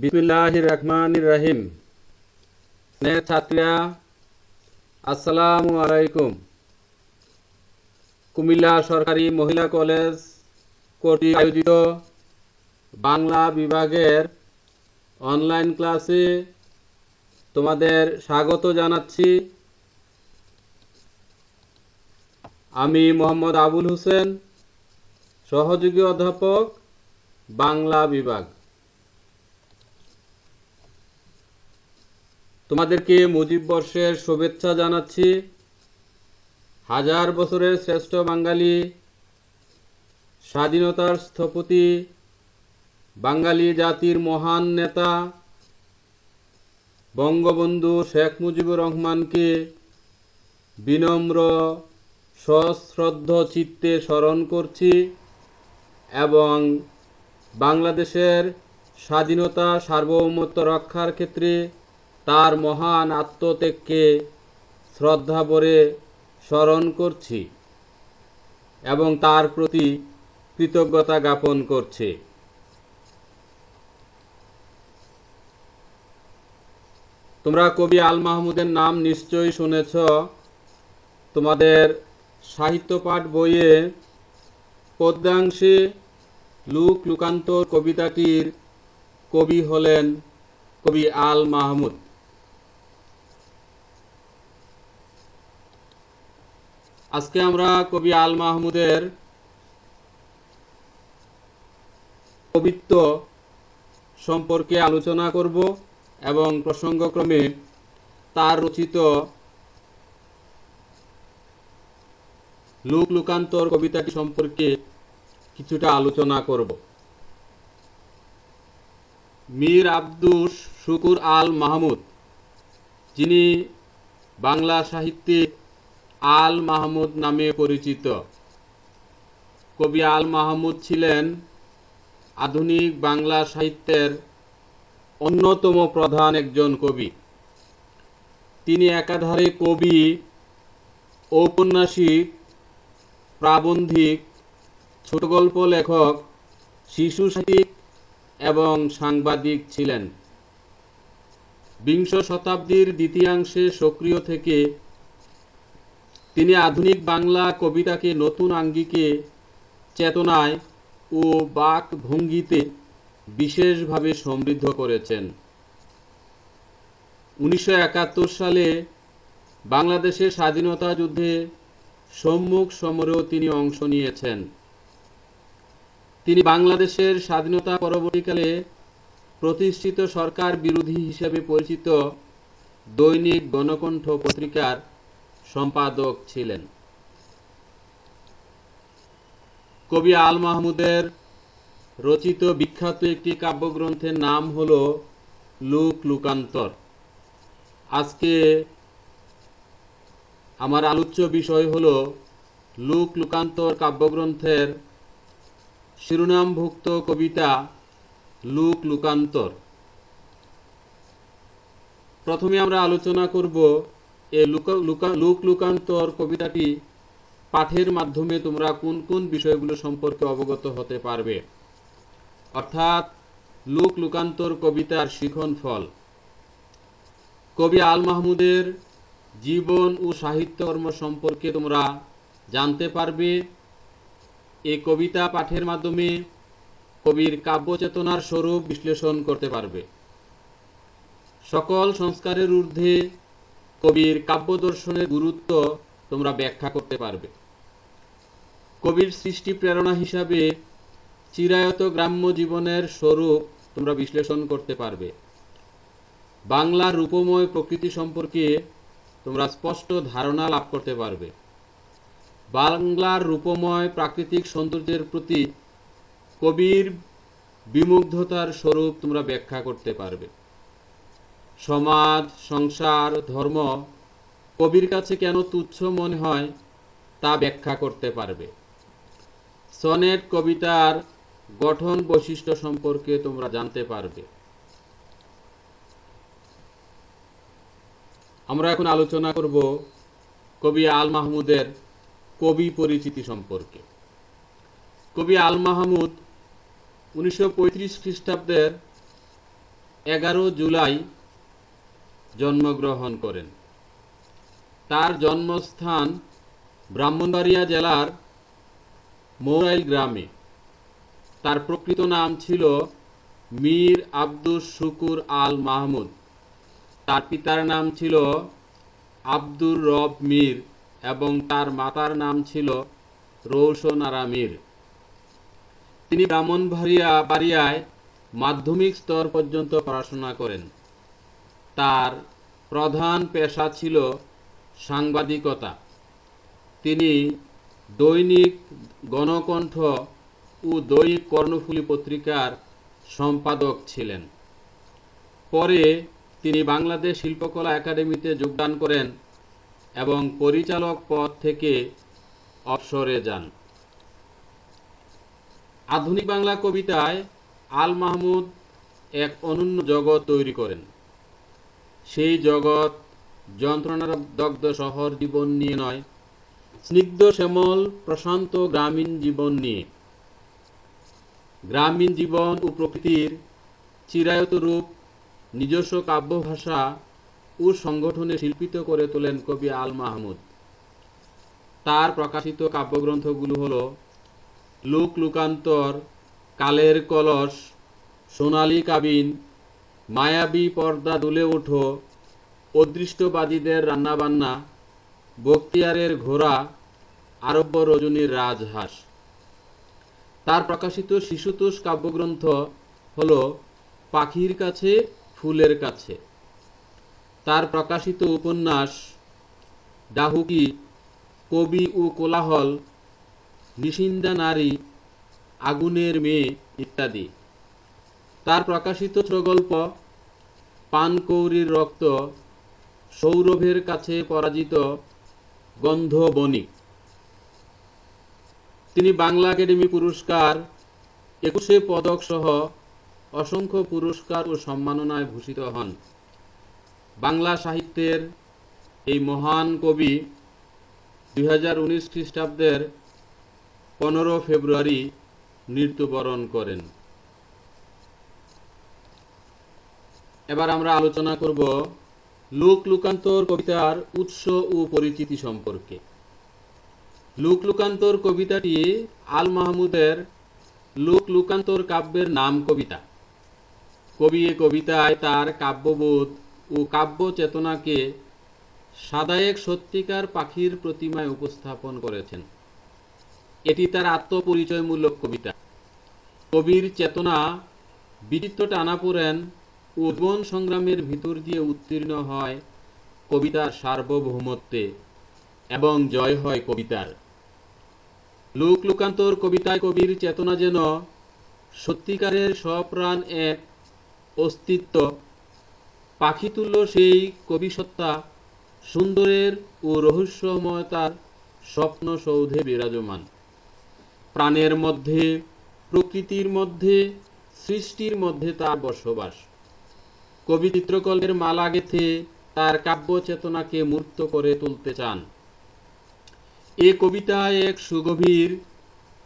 বিসমিল্লাহ রহমান রাহিম। স্নেহ ছাত্রীরা, আসসালামু আলাইকুম। কুমিল্লা সরকারি মহিলা কলেজ কর্তৃক আয়োজিত বাংলা বিভাগের অনলাইন ক্লাসে তোমাদের স্বাগত জানাচ্ছি। আমি মোহাম্মদ আবুল হোসেন, সহযোগী অধ্যাপক, বাংলা বিভাগ। তোমাদেরকে মুজিব বর্ষের শুভেচ্ছা জানাচ্ছি। হাজার বছরের শ্রেষ্ঠ বাঙালি, স্বাধীনতার স্থপতি, বাঙালি জাতির মহান নেতা, বঙ্গবন্ধু শেখ মুজিবুর রহমানকে বিনম্র, সশ্রদ্ধ চিত্তে স্মরণ করছি এবং বাংলাদেশের স্বাধীনতা সার্বভৌমত্ব রক্ষার ক্ষেত্রে তার মহান আত্মত্যাগকে শ্রদ্ধা ভরে স্মরণ করছি এবং তার প্রতি কৃতজ্ঞতা জ্ঞাপন করছি। তোমরা কবি আল মাহমুদের নাম নিশ্চয়ই শুনেছ। তোমাদের সাহিত্য পাঠ বইয়ে পদ্যাংশে লুক লুকান্তর কবিতাটির কবি হলেন কবি আল মাহমুদ। আজকে আমরা কবি আল মাহমুদের কবিত্ব সম্পর্কে আলোচনা করব এবং প্রসঙ্গক্রমে তার রচিত লুক লুকান্তর কবিতাটি সম্পর্কে কিছুটা আলোচনা করব। মীর আব্দুস শুকুর আল মাহমুদ, যিনি বাংলা সাহিত্যে আল মাহমুদ নামে পরিচিত। কবি আল মাহমুদ ছিলেন আধুনিক বাংলা সাহিত্যের অন্যতম প্রধান একজন কবি। তিনি একাধারে কবি, ঔপন্যাসিক, প্রাবন্ধিক, ছোটগল্প লেখক, শিশু সাহিত্যিক এবং সাংবাদিক ছিলেন। বিংশ শতাব্দীর দ্বিতীয়াংশে সক্রিয় থেকে তিনি আধুনিক বাংলা কবিতাকে নতুন আঙ্গিকে, চেতনায় ও বাক ভঙ্গিতে বিশেষভাবে সমৃদ্ধ করেছেন। উনিশশো একাত্তর সালে বাংলাদেশের স্বাধীনতা যুদ্ধে সম্মুখ সমরেও তিনি অংশ নিয়েছেন। তিনি বাংলাদেশের স্বাধীনতা পরবর্তীকালে প্রতিষ্ঠিত সরকার বিরোধী হিসেবে পরিচিত দৈনিক গণকণ্ঠ পত্রিকার সম্পাদক ছিলেন। কবি আল মাহমুদের রচিত বিখ্যাত একটি কাব্যগ্রন্থের নাম হল লুক লুকান্তর। আজকে আমার আলোচ্য বিষয় হল লুক লুকান্তর কাব্যগ্রন্থের শিরোনামভুক্ত কবিতা লুক লুকান্তর। প্রথমে আমরা আলোচনা করব এই লুকা লুকা লুক লুকান্তর কবিতাটি পাঠের মাধ্যমে তোমরা কোন কোন বিষয়গুলো সম্পর্কে অবগত হতে পারবে? অর্থাৎ লুক লুকান্তর কবিতার শিখন ফল। কবি আল মাহমুদের জীবন ও সাহিত্যকর্ম সম্পর্কে তোমরা জানতে পারবে। এই কবিতা পাঠের মাধ্যমে কবির কাব্যচেতনার স্বরূপ বিশ্লেষণ করতে পারবে। সকল সংস্কারের ঊর্ধ্বে কবির কাব্য দর্শনের গুরুত্ব তোমরা ব্যাখ্যা করতে পারবে। কবির সৃষ্টি প্রেরণা হিসাবে চিরায়ত গ্রাম্য জীবনের স্বরূপ তোমরা বিশ্লেষণ করতে পারবে। বাংলার রূপময় প্রকৃতি সম্পর্কে তোমরা স্পষ্ট ধারণা লাভ করতে পারবে। বাংলার রূপময় প্রাকৃতিক সৌন্দর্যের প্রতি কবির বিমুগ্ধতার স্বরূপ তোমরা ব্যাখ্যা করতে পারবে। সমাজ, সংসার, ধর্ম কবির কাছে কেন তুচ্ছ মনে হয় তা ব্যাখ্যা করতে পারবে। সনেট কবিতার গঠন বৈশিষ্ট্য সম্পর্কে তোমরা জানতে পারবে। আমরা এখন আলোচনা করব কবি আল মাহমুদের কবি পরিচিতি সম্পর্কে। কবি আল মাহমুদ উনিশশো পঁয়ত্রিশ খ্রিস্টাব্দের এগারো জুলাই জন্মগ্রহণ করেন। তার জন্মস্থান ব্রাহ্মণবাড়িয়া জেলার মৌরাইল গ্রামে। তার প্রকৃত নাম ছিল মীর আব্দুস শুকুর আল মাহমুদ। তার পিতার নাম ছিল আব্দুর রব মীর এবং তার মাতার নাম ছিল রৌশনারা মীর। তিনি ব্রাহ্মণবাড়িয়া বাড়িয়ায় মাধ্যমিক স্তর পর্যন্ত পড়াশোনা করেন। তার প্রধান পেশা ছিল সাংবাদিকতা। তিনি দৈনিক গণকণ্ঠ ও দৈনিক কর্ণফুলী পত্রিকার সম্পাদক ছিলেন। পরে তিনি বাংলাদেশ শিল্পকলা একাডেমিতে যোগদান করেন এবং পরিচালক পদ থেকে অবসরে যান। আধুনিক বাংলা কবিতায় আল মাহমুদ এক অনন্য জগৎ তৈরি করেন। সেই জগৎ যন্ত্রণার দগ্ধ শহর জীবন নিয়ে নয়, স্নিগ্ধ শ্যামল প্রশান্ত গ্রামীণ জীবন নিয়ে। গ্রামীণ জীবন ও প্রকৃতির চিরায়ত রূপ, নিজস্ব কাব্য ভাষা ও সংগঠনে শিল্পিত করে তোলেন কবি আল মাহমুদ। তার প্রকাশিত কাব্যগ্রন্থগুলো হল লুক লুকান্তর কালের কলস, সোনালী কাবিন মায়াবী পর্দা দুলে ওঠো অদৃষ্টবাদীদের রান্নাবান্না, বক্তিয়ারের ঘোড়া, আরব্য রজনীর রাজহাঁস। তার প্রকাশিত শিশুতোষ কাব্যগ্রন্থ হল পাখির কাছে, ফুলের কাছে। তার প্রকাশিত উপন্যাস, ডাহুকি, কবি ও কোলাহল, নিশিন্দা নারী, আগুনের মেয়ে ইত্যাদি। তার প্রকাশিত ছোটগল্প পানকৌড়ির রক্ত সৌরভের কাছে পরাজিত গন্ধ বণিক তিনি বাংলা একাডেমি পুরস্কার, একুশে পদক সহ অসংখ্য পুরস্কার ও সম্মাননায় ভূষিত হন। বাংলা সাহিত্যের এই মহান কবি দুই হাজার উনিশ খ্রিস্টাব্দের পনেরো ফেব্রুয়ারি মৃত্যুবরণ করেন। এবার আমরা আলোচনা করব লোক লুকান্তর কবিতার উৎস ও পরিচিতি সম্পর্কে। লোক লুকান্তর কবিতাটি আল মাহমুদের লোক লুকান্তর কাব্যের নাম কবিতা। কবি এ কবিতায় তার কাব্যবোধ ও কাব্য চেতনাকে সাদায়েক সত্যিকার পাখির প্রতিমায় উপস্থাপন করেছেন। এটি তার আত্মপরিচয়মূলক কবিতা। কবির চেতনা বিচিত্র টানাপোড়েন ও জীবন সংগ্রামের ভিতর দিয়ে উত্তীর্ণ হয় কবিতার সার্বভৌমত্বে এবং জয় হয় কবিতার। লোক লোকান্তর কবিতায় কবির চেতনা যেন সত্যিকারের সপ্রাণ এক অস্তিত্ব। পাখিতুল্য সেই কবিসত্তা, সুন্দরের ও রহস্যময়তার স্বপ্ন সৌধে বিরাজমান। প্রাণের মধ্যে, প্রকৃতির মধ্যে, সৃষ্টির মধ্যে তার বসবাস। কবি চিত্রকল্পের মালা গেথে তার কাব্য চেতনাকে মূর্ত করে তুলতে চান। এ কবিতায় এক সুগভীর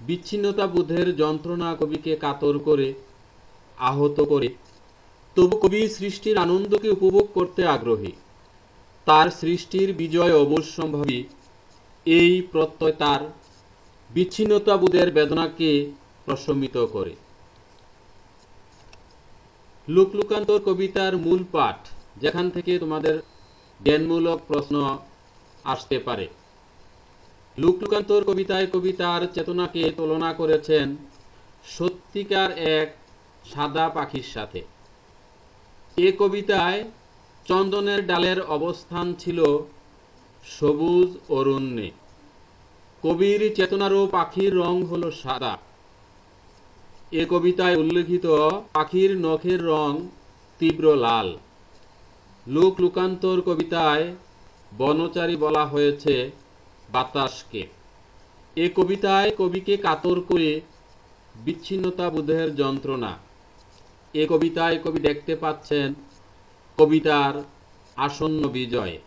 বিচ্ছিন্নতা বোধের যন্ত্রণা কবিকে কাতর করে, আহত করে। তবু কবি সৃষ্টির আনন্দকে উপভোগ করতে আগ্রহী। তার সৃষ্টির বিজয় অবশ্যম্ভাবী এই প্রত্যয় তার বিচ্ছিন্নতা বোধের বেদনাকে প্রশমিত করে। লুকলুকান্তর কবিতার মূল পাঠ, যেখান থেকে তোমাদের জ্ঞানমূলক প্রশ্ন আসতে পারে। লুকলুকান্তর কবিতায় কবিতার চেতনাকে তুলনা করেছেন সত্যিকার এক সাদা পাখির সাথে। এ কবিতায় চন্দনের ডালের অবস্থান ছিল সবুজ অরণ্যে। কবির চেতনারও পাখির রং হলো সাদা। এ কবিতায় উল্লেখিত পাখির নখের রং তীব্র লাল। লোক লুকান্তর কবিতায় বনচারী বলা হয়েছে বাতাসকে। এ কবিতায় কবিকে কাতর করে বিচ্ছিন্নতা বোধের যন্ত্রণা। এ কবিতায় কবি দেখতে পাচ্ছেন কবিতার আসন্ন বিজয়।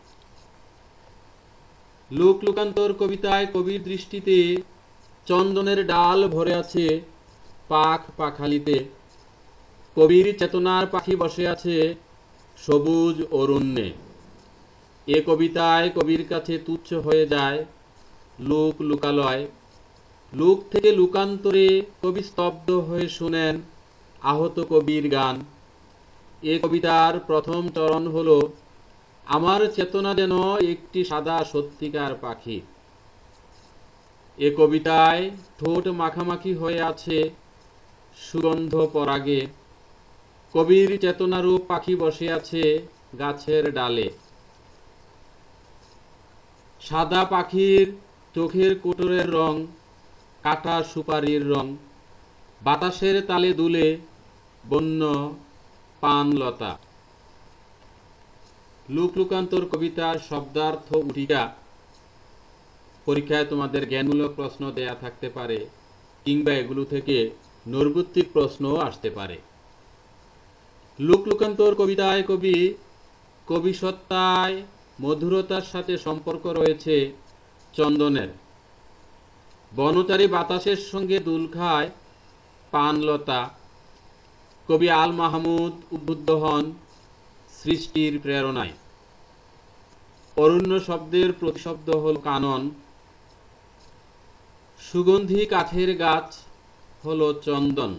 লোক লোকান্তর কবিতায় কবির দৃষ্টিতে চন্দনের ডাল ভরে আছে পাখ পাখালিতে। কবির চেতনার পাখি বসে আছে সবুজ অরণ্যে। এ কবিতায় কবির কাছে তুচ্ছ হয়ে যায় লোক লুকালয়। লোক থেকে লুকান্তরে কবি স্তব্ধ হয়ে শুনেন আহত কবির গান। এ কবিতার প্রথম চরণ হলো, আমার চেতনা যেন একটি সাদা সত্যিকার পাখি। এ কবিতায় ঠোঁট মাখামাখি হয়ে আছে সুগন্ধ পরাগে কবির চেতনারূপ পাখি বসে আছে গাছের ডালে। সাদা পাখির চোখের কোটরের রং, কাটা সুপারির রং, বাতাসের তালে দুলে বন্য পানলতা। লুক লুকান্তর কবিতার শব্দার্থ উঠিকা পরীক্ষায় তোমাদের জ্ঞানমূলক প্রশ্ন দেয়া থাকতে পারে কিংবা এগুলো থেকে নৈর্বৃত্তিক প্রশ্নও আসতে পারে। লুক লুকান্তর কবিতায় কবি কবি সত্তায় মধুরতার সাথে সম্পর্ক রয়েছে চন্দনের। বনচারী বাতাসের সঙ্গে দুল খায় পানলতা। কবি আল মাহমুদ উদ্বুদ্ধ হন সৃষ্টির প্রেরণায়। অরণ্য শব্দের প্রতিশব্দ হল কানন। সুগন্ধি কাঠের গাছ হল চন্দন।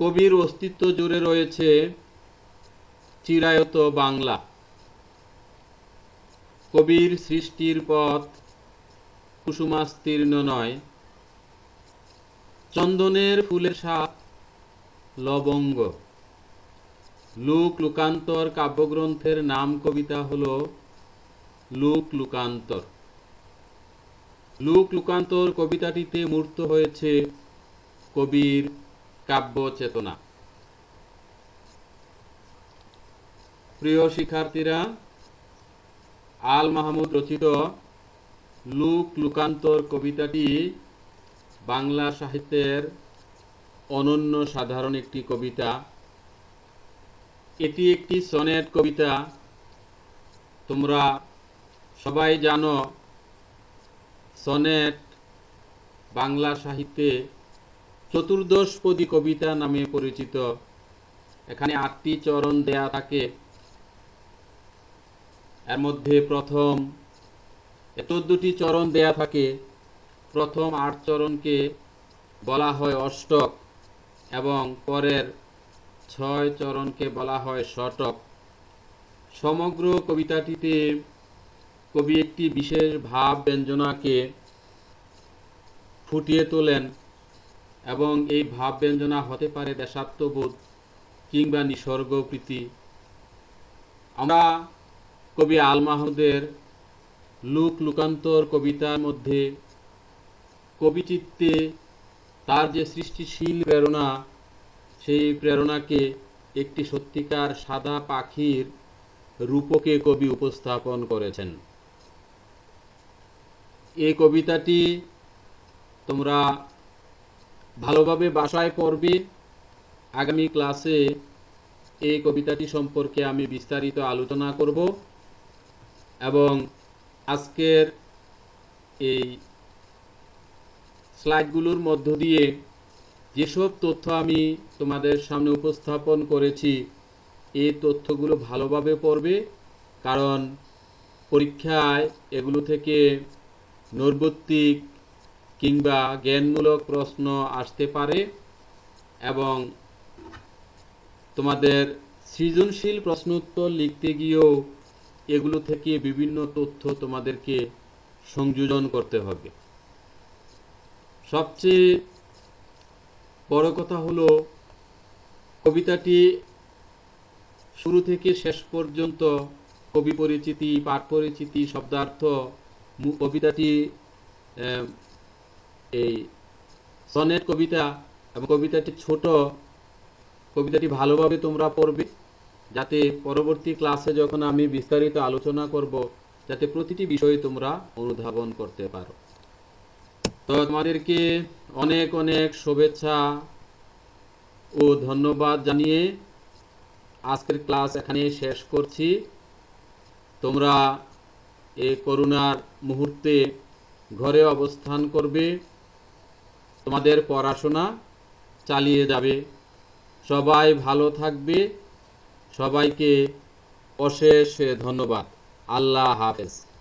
কবির অস্তিত্ব জুড়ে রয়েছে চিরায়ত বাংলা। কবির সৃষ্টির পথ কুসুমাস্তীর্ণ নয়। চন্দনের ফুলের সাপ লবঙ্গ। লুক লুকান্তর কাব্যগ্রন্থের নাম কবিতা হল লুক লুকান্তর লুক লুকান্তর কবিতাটিতে মূর্ত হয়েছে কবির কাব্য চেতনা। প্রিয় শিক্ষার্থীরা, আল মাহমুদ রচিত লুক লুকান্তর কবিতাটি বাংলা সাহিত্যের অনন্য সাধারণ একটি কবিতা। এটি একটি সনেট কবিতা। তোমরা সবাই জানো সনেট বাংলা সাহিত্যে চতুর্দশপদী কবিতা নামে পরিচিত। এখানে আটটি চরণ দেয়া থাকে। এর মধ্যে প্রথম এত দুটি চরণ দেয়া থাকে। প্রথম আট চরণকে বলা হয় অষ্টক এবং পরের ছয় চরণকে বলা হয় শটক সমগ্র কবিতাটিতে কবি একটি বিশেষ ভাব ব্যঞ্জনাকে ফুটিয়ে তোলেন এবং এই ভাব ব্যঞ্জনা হতে পারে দেশাত্মবোধ কিংবা নিসর্গপ্রীতি। আমরা কবি আল মাহমুদের লুক লুকান্তর কবিতার মধ্যে কবিচিত্তে তার যে সৃষ্টিশীল প্রেরণা, সেই প্রেরণাকে একটি সত্যিকার সাদা পাখির রূপকে কবি উপস্থাপন করেছেন। এই কবিতাটি তোমরা ভালোভাবে বাসায় পড়বে। আগামী ক্লাসে এই কবিতাটি সম্পর্কে আমি বিস্তারিত আলোচনা করব এবং আজকের এই স্লাইডগুলোর মধ্য দিয়ে যেসব তথ্য আমি তোমাদের সামনে উপস্থাপন করেছি, এই তথ্যগুলো ভালোভাবে পড়বে, কারণ পরীক্ষায় এগুলো থেকে নৈর্বত্তিক কিংবা জ্ঞানমূলক প্রশ্ন আসতে পারে এবং তোমাদের সৃজনশীল প্রশ্ন উত্তর লিখতে গিয়েও এগুলো থেকে বিভিন্ন তথ্য তোমাদেরকে সংযোজন করতে হবে। সবচেয়ে বড় কথা হলো, কবিতাটি শুরু থেকে শেষ পর্যন্ত কবি পরিচিতি, পাঠ পরিচিতি, শব্দার্থ কবিতাটি এই সনেট কবিতা এবং কবিতাটি ছোট। কবিতাটি ভালোভাবে তোমরা পড়বে, যাতে পরবর্তী ক্লাসে যখন আমি বিস্তারিত আলোচনা করব, যাতে প্রতিটি বিষয় তোমরা অনুধাবন করতে পারো। তো তোমাদেরকে অনেক অনেক শুভেচ্ছা ও ধন্যবাদ জানিয়ে আজকের ক্লাস এখানে শেষ করছি। তোমরা এই করোনার মুহূর্তে ঘরে অবস্থান করবে, তোমাদের পড়াশোনা চালিয়ে যাবে। সবাই ভালো থাকবে। সবাইকে অশেষ ধন্যবাদ। আল্লাহ হাফেজ।